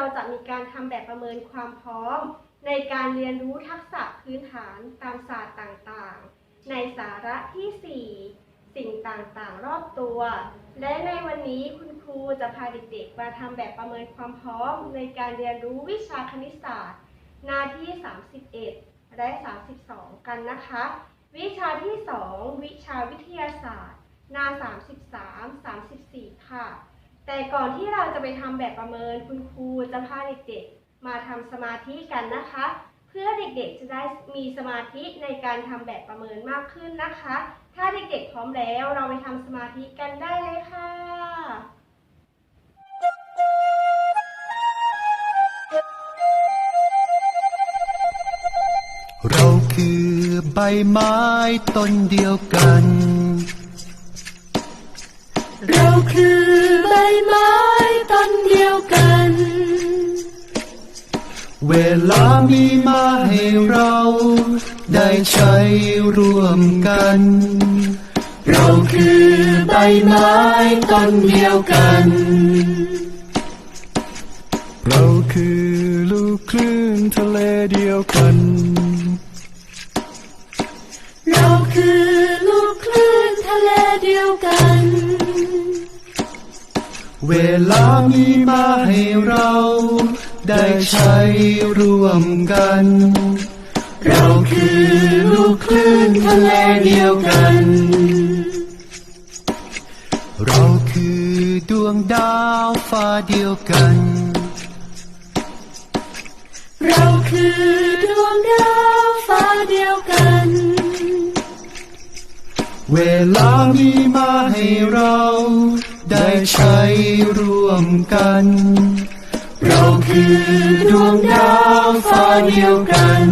เราจะมีการทำแบบประเมินความพร้อม ในการเรียนรู้ทักษะพื้นฐานตามศาสตร์ต่างๆ ในสาระที่ 4 สิ่งต่างๆ รอบตัว และในวันนี้คุณครูจะพาเด็กๆมาทำแบบประเมินความพร้อม ในการเรียนรู้วิชาคณิตศาสตร์ หน้าที่ 31 และ 32 กันนะคะ วิชาที่ 2 วิชาวิทยาศาสตร์ หน้า 33 34 ค่ะ แต่ก่อนที่เราจะไปทำแบบประเมินคุณครูจะพาเด็กๆ มาทำสมาธิกันนะคะ เพื่อเด็กๆจะได้มีสมาธิในการทำแบบประเมินมากขึ้นนะคะ ถ้าเด็กๆพร้อมแล้วเราไปทำสมาธิกันได้เลยค่ะเราคือใบไม้ต้นเดียวกัน เราคือใบไม้ต้นเดียวกัน เวลามีมาให้เรา ได้ใช้ร่วมกัน เราคือใบไม้ต้นเดียวกัน เราคือลูกคลื่นทะเลเดียวกัน เราคือลู กคลื่นทะเลเดียวกัน เวลามีมาให้เรา ได้ใช้ร่วมกัน เราคือลูกคลื่นทะเลเดียวกัน เราคือดวงดาวฟ้าเดียวกัน เราคือดวงดาวฟ้าเดียวกัน เวลามีมาให้เรา ได้ใช้ร่วมกัน เราคือดวงดาวฟ้าเดียวกัน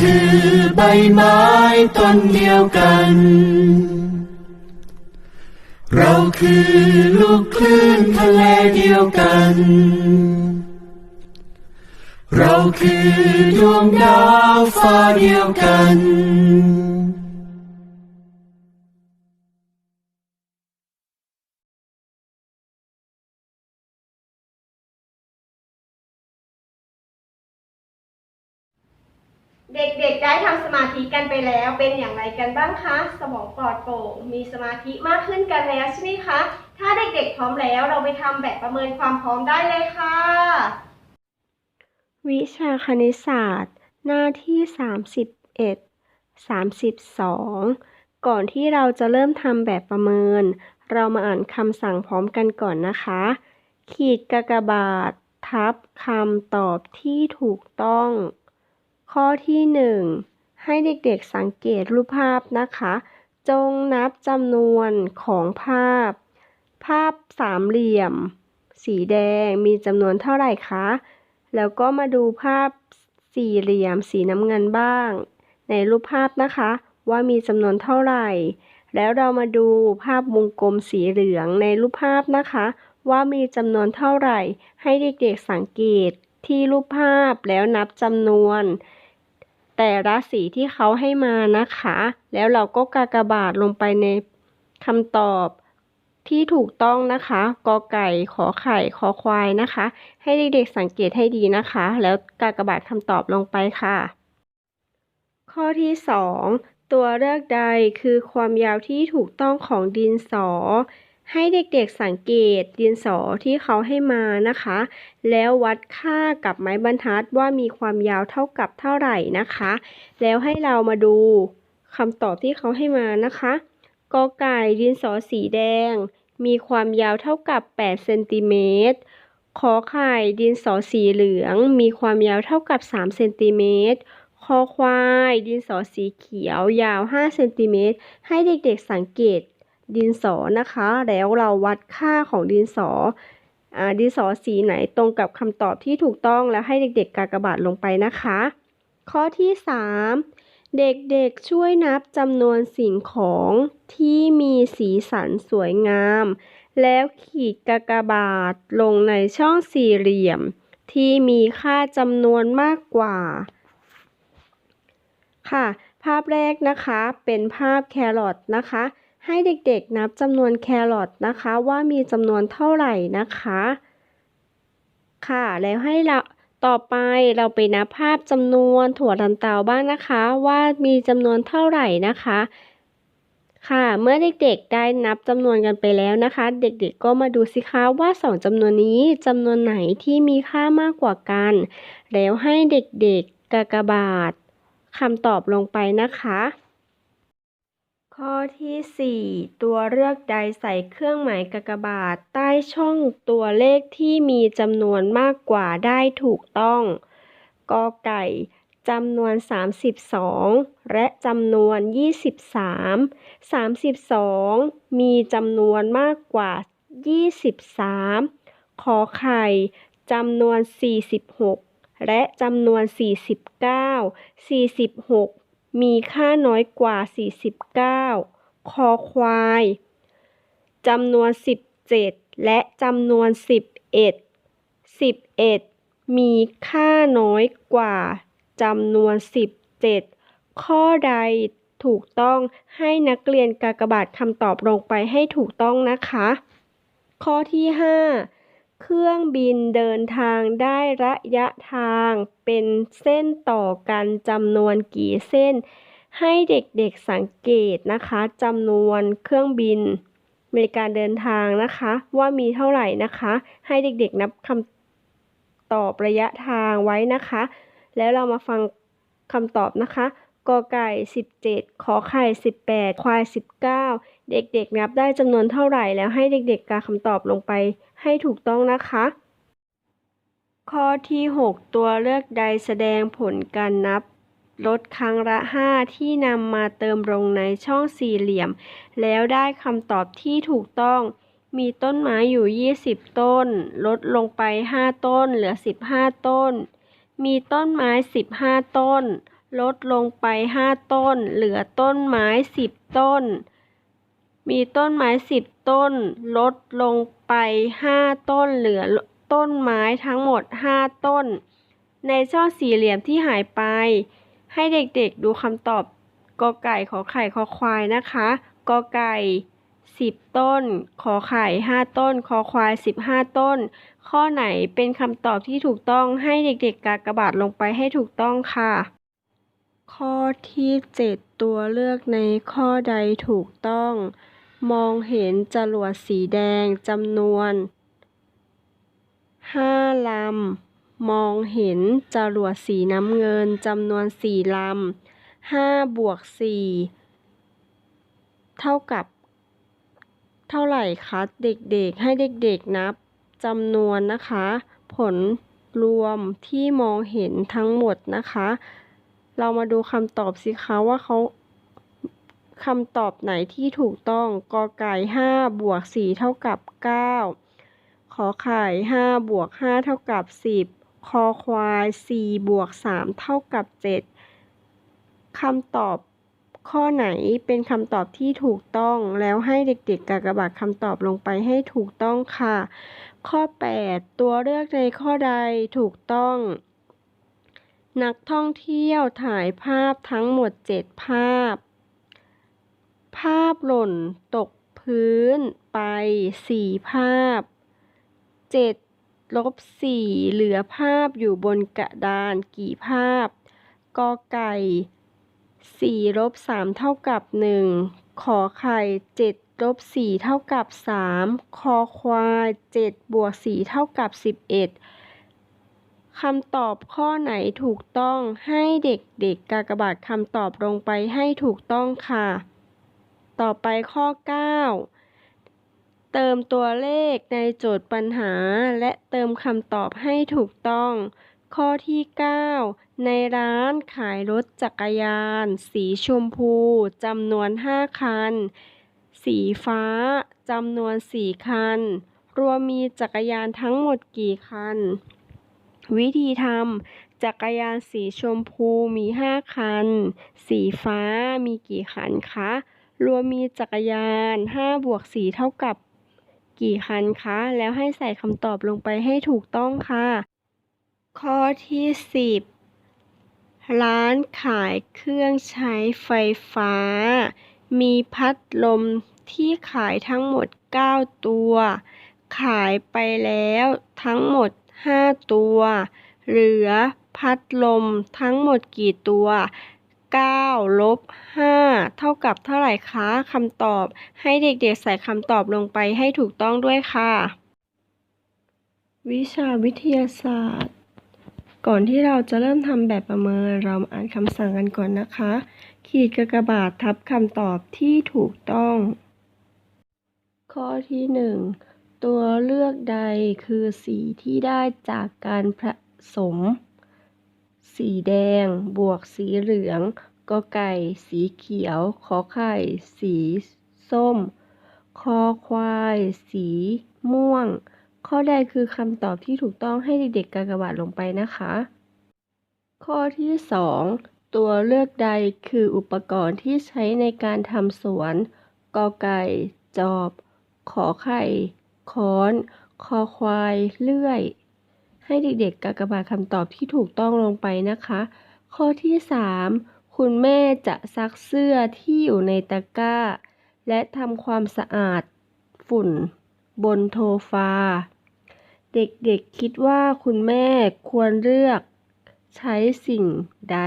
คือใบไม้ต้นเดียวกัน เราคือลูกคลื่นทะเลเดียวกัน เราคือดวงดาวฟ้าเดียวกัน เด็กๆ ได้ทำสมาธิกันไปแล้วเป็นอย่างไรกันบ้างคะ สมองปลอดโปร่งมีสมาธิมากขึ้นกันแล้วใช่ไหมคะ ถ้าเด็กๆ พร้อมแล้วเราไปทำแบบประเมินความพร้อมได้เลยค่ะ วิชาคณิตศาสตร์ หน้าที่ 31 32 ก่อนที่เราจะเริ่มทำแบบประเมิน เรามาอ่านคำสั่งพร้อมกันก่อนนะคะ ขีดกากบาท ทับคำตอบที่ถูกต้อง ข้อที่หนึ่งให้เด็กๆสังเกตรูปภาพนะคะ จงนับจำนวนของภาพ ภาพสามเหลี่ยม สีแดงมีจำนวนเท่าไหร่คะ แล้วก็มาดูภาพสี่เหลี่ยมสีน้ำเงินบ้าง ในรูปภาพนะคะ ว่ามีจำนวนเท่าไหร่ แล้วเรามาดูภาพวงกลมสีเหลืองในรูปภาพนะคะ ว่ามีจำนวนเท่าไหร่ ให้เด็กๆสังเกตที่รูปภาพแล้วนับจำนวน แต่ละสีที่เขาให้มานะคะ แล้วเราก็กากบาทลงไปในคำตอบที่ถูกต้องนะคะกอไก่ขอไข่คอควายนะคะ ให้เด็กๆสังเกตให้ดีนะคะ แล้วกากบาทคำตอบลงไปค่ะ ข้อที่ 2 ตัวเลือกใดคือความยาวที่ถูกต้องของดินสอ ให้เด็กๆสังเกตดินสอที่เขาให้มานะคะ แล้ววัดค่ากับไม้บรรทัดว่ามีความยาวเท่ากับเท่าไหร่นะคะ แล้วให้เรามาดูคำตอบที่เขาให้มานะคะกอไก่ดินสอสีแดง มีความยาวเท่ากับ8เซนติเมตรขอไข่ดินสอสีเหลือง มีความยาวเท่ากับ3เซนติเมตรคอควาย ดินสอสีเขียวยาว5เซนติเมตรให้เด็กๆสังเกต ดินสอนะคะ แล้วเราวัดค่าของดินสออดินสอสีไหนตรงกับคำตอบที่ถูกต้องแล้วให้เด็กๆ กากบาทลงไปนะคะ ข้อที่ 3 เด็กๆช่วยนับจำนวนสิ่งของที่มีสีสันสวยงาม แล้วขีดกากบาทลงในช่องสี่เหลี่ยม ที่มีค่าจำนวนมากกว่า ค่ะ ภาพแรกนะคะเป็นภาพแครอทนะคะ ให้เด็กๆนับจำนวนแครอทนะคะว่ามีจำนวนเท่าไหร่นะคะ ค่ะแล้วให้เราต่อไปเราไปนับภาพจำนวนถั่วลันเตาบ้างนะคะ ว่ามีจำนวนเท่าไหร่นะคะ ค่ะเมื่อเด็กๆได้นับจำนวนกันไปแล้วนะคะ เด็กๆก็มาดูสิคะว่าสองจำนวนนี้จำนวนไหนที่มีค่ามากกว่ากัน แล้วให้เด็กๆกากบาทคำตอบลงไปนะคะ ข้อที่ 4 ตัวเลือกใดใส่เครื่องหมายกากบาท ใต้ช่องตัวเลขที่มีจำนวนมากกว่าได้ถูกต้อง กอไก่จำนวน 32 และจำนวน 23 32 มีจำนวนมากกว่า 23 ขอไข่จำนวน 46 และจำนวน 49 46 มีค่าน้อยกว่า 49 คอควายจำนวน 17 และจำนวน 11 11 มีค่าน้อยกว่าจำนวน 17 ข้อใดถูกต้องให้นักเรียนกากบาทคำตอบลงไปให้ถูกต้องนะคะ ข้อที่ 5 เครื่องบินเดินทางได้ระยะทางเป็นเส้นต่อกันจำนวนกี่เส้น ให้เด็กๆสังเกตนะคะจำนวนเครื่องบินในการเดินทางนะคะ ว่ามีเท่าไหร่นะคะ ให้เด็กๆนับคำตอบระยะทางไว้นะคะ แล้วเรามาฟังคำตอบนะคะกอไก่ 17 ขอไข่ 18 ควาย 19 เด็กๆนับได้จำนวนเท่าไหร่แล้วให้เด็กๆกาคำตอบลงไปให้ถูกต้องนะคะ ข้อที่ 6 ตัวเลือกใดแสดงผลการนับลดครั้งละ 5 ที่นำมาเติมลงในช่องสี่เหลี่ยม แล้วได้คำตอบที่ถูกต้อง มีต้นไม้อยู่ 20 ต้น ลดลงไป 5 ต้น เหลือ 15 ต้น มีต้นไม้ 15 ต้น ลดลงไป 5 ต้น เหลือต้นไม้ 10 ต้น มีต้นไม้10ต้น ลดลงไป5ต้นเหลือต้นไม้ทั้งหมด5ต้น ในช่องสี่เหลี่ยมที่หายไป ให้เด็กๆดูคำตอบกอไก่ขอไข่คอควายนะคะกอไก่10ต้น ขอไข่5ต้น คอควาย15ต้น ข้อไหนเป็นคำตอบที่ถูกต้องให้เด็กๆกากบาทลงไปให้ถูกต้องค่ะ ข้อที่ 7 ตัวเลือกในข้อใดถูกต้อง มองเห็นจรวดสีแดงจำนวน5ลำ มองเห็นจรวดสีน้ำเงินจำนวน4ลำ5บวก4เท่ากับ เท่าไหร่คะเด็กๆ ให้เด็กๆนับจำนวนนะคะ ผลรวมที่มองเห็นทั้งหมดนะคะ เรามาดูคำตอบสิคะว่าเขา คำตอบไหนที่ถูกต้องกอไก่5บวก4เท่ากับ 9 ขอไข่5บวก5เท่ากับ 10 คอควาย4บวก3เท่ากับ 7คำตอบข้อไหนเป็นคำตอบที่ถูกต้องแล้วให้เด็กๆกากบาทคำตอบลงไปให้ถูกต้องค่ะ ข้อ 8 ตัวเลือกในข้อใดถูกต้อง นักท่องเที่ยวถ่ายภาพทั้งหมด 7 ภาพ ภาพหล่นตกพื้นไป4ภาพ7ลบ4เหลือภาพอยู่บนกระดานกี่ภาพกอไก่4ลบ3เท่ากับ1ขอไข่7ลบ4เท่ากับ3คอควาย7บวก4เท่ากับ11คำตอบข้อไหนถูกต้องให้เด็กๆกากบาทคำตอบลงไปให้ถูกต้องค่ะ ต่อไปข้อ 9 เติมตัวเลขในโจทย์ปัญหา และเติมคำตอบให้ถูกต้อง ข้อที่ 9 ในร้านขายรถจักรยาน สีชมพูจำนวน 5 คัน สีฟ้าจำนวน 4 คัน รวมมีจักรยานทั้งหมดกี่คัน วิธีทำจักรยานสีชมพูมี 5 คัน สีฟ้ามีกี่คันคะ รวมมีจักรยาน5บวก4เท่ากับกี่คันคะ แล้วให้ใส่คำตอบลงไปให้ถูกต้องค่ะ ข้อที่ 10 ร้านขายเครื่องใช้ไฟฟ้า มีพัดลมที่ขายทั้งหมด 9 ตัว ขายไปแล้วทั้งหมด 5 ตัว เหลือพัดลมทั้งหมดกี่ตัว 9ลบ5เท่ากับเท่าไหร่คะคำตอบ ให้เด็กๆใส่คำตอบลงไปให้ถูกต้องด้วยค่ะ วิชาวิทยาศาสตร์ ก่อนที่เราจะเริ่มทำแบบประเมินเรามาอ่านคำสั่งกันก่อนนะคะ ขีดกากบาททับคำตอบที่ถูกต้อง ข้อที่ 1 ตัวเลือกใดคือสีที่ได้จากการผสม สีแดง บวกสีเหลืองกอไก่ สีเขียว ขอไข่ สีส้ม คอควาย สีม่วง ข้อใดคือคำตอบที่ถูกต้องให้เด็กๆกากบาทลงไปนะคะ ข้อที่ 2 ตัวเลือกใดคืออุปกรณ์ที่ใช้ในการทำสวนกอไก่ จอบ ขอไข่ ค้อน คอควาย เลื่อย ให้เด็กๆกากบาทคำตอบที่ถูกต้องลงไปนะคะ ข้อที่ 3 คุณแม่จะซักเสื้อที่อยู่ในตะกร้า และทำความสะอาดฝุ่นบนโทฟา เด็กๆคิดว่าคุณแม่ควรเลือกใช้สิ่งใด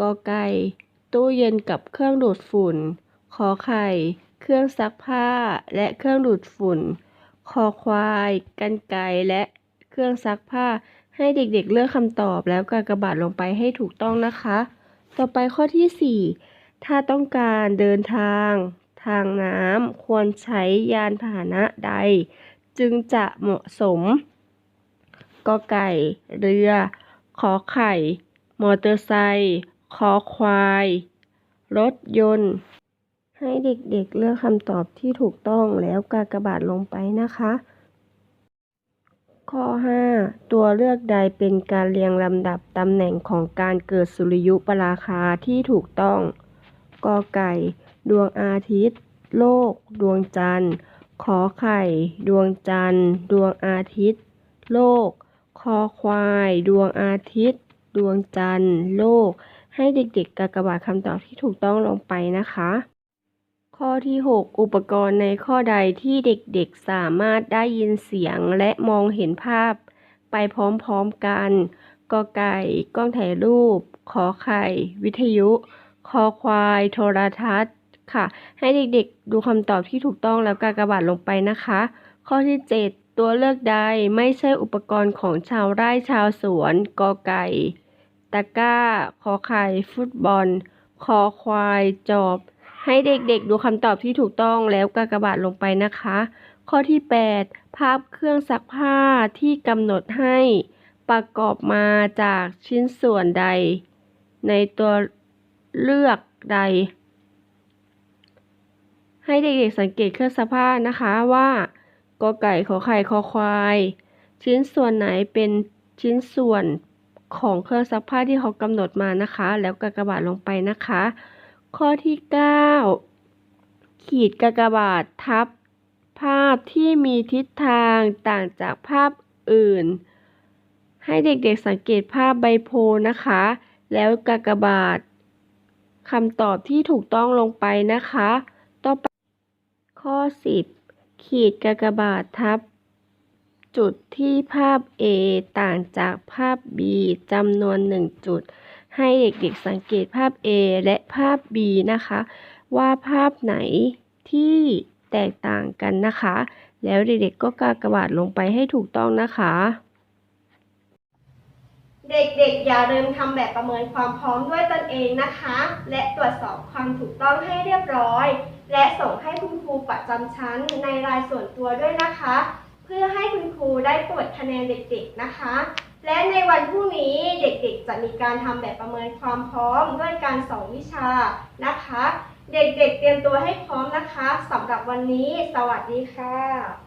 กอไก่ ตู้เย็นกับเครื่องดูดฝุ่น ขอไข่ เครื่องซักผ้าและเครื่องดูดฝุ่น คอควายกรรไกรและ เครื่องซักผ้า ให้เด็กๆเลือกคำตอบแล้วกากบาทลงไปให้ถูกต้องนะคะ ต่อไปข้อที่ 4 ถ้าต้องการเดินทาง ทางน้ำควรใช้ยานพาหนะใด จึงจะเหมาะสมกอไก่ เรือ ขอไข่ มอเตอร์ไซค์คอควาย รถยนต์ ให้เด็กๆเลือกคำตอบที่ถูกต้องแล้วกากบาทลงไปนะคะ ข้อ 5 ตัวเลือกใดเป็นการเรียงลำดับตำแหน่งของการเกิดสุริยุปราคาที่ถูกต้อง กอไก่ ดวงอาทิตย์ โลก ดวงจันทร์ ขอไข่ ดวงจันทร์ ดวงอาทิตย์ โลก คอควาย ดวงอาทิตย์ ดวงจันทร์ โลก ให้เด็กๆกากบาทคำตอบที่ถูกต้องลงไปนะคะ ข้อที่ 6 อุปกรณ์ในข้อใดที่เด็กๆสามารถได้ยินเสียงและมองเห็นภาพ ไปพร้อมๆกันกอไก่กล้องถ่ายรูป ขอไข่ วิทยุ คอควาย โทรทัศน์ค่ะ ให้เด็กๆดูคำตอบที่ถูกต้องแล้วกากบาทลงไปนะคะ ข้อที่ 7 ตัวเลือกใดไม่ใช่อุปกรณ์ของชาวไร่ชาวสวนกอไก่ ตะกร้าขอไข่ ฟุตบอล คอควาย จอบ ให้เด็กๆดูคำตอบที่ถูกต้องแล้วกากบาทลงไปนะคะ ข้อที่ 8 ภาพเครื่องซักผ้าที่กำหนดให้ประกอบมาจากชิ้นส่วนใด ในตัวเลือกใด ให้เด็กๆสังเกตเครื่องซักผ้านะคะว่ากอไก่ขอไข่คอควาย ชิ้นส่วนไหนเป็นชิ้นส่วนของเครื่องซักผ้าที่เขากำหนดมานะคะ แล้วกากบาทลงไปนะคะ ข้อที่ 9 ขีดกากบาททับภาพที่มีทิศทางต่างจากภาพอื่น ให้เด็กๆสังเกตภาพใบโพนะคะ แล้วกากบาทคำตอบที่ถูกต้องลงไปนะคะต่อไปข้อ 10 ขีดกากบาททับ จุดที่ภาพ A ต่างจากภาพ B จำนวน 1 จุด ให้เด็กๆสังเกตภาพ A และภาพ B นะคะ ว่าภาพไหนที่แตกต่างกันนะคะ แล้วเด็กๆก็กากระบาทลงไปให้ถูกต้องนะคะ เด็กๆ อย่าลืมทำแบบประเมินความพร้อมด้วยตนเองนะคะ และตรวจสอบความถูกต้องให้เรียบร้อย และส่งให้คุณครูประจำชั้นในรายส่วนตัวด้วยนะคะ เพื่อให้คุณครูได้ตรวจคะแนนเด็กๆนะคะ และในวันพรุ่งนี้เด็กๆ จะมีการทำแบบประเมินความพร้อมด้วยการสองวิชานะคะ เด็กๆ เตรียมตัวให้พร้อมนะคะสำหรับวันนี้ สวัสดีค่ะ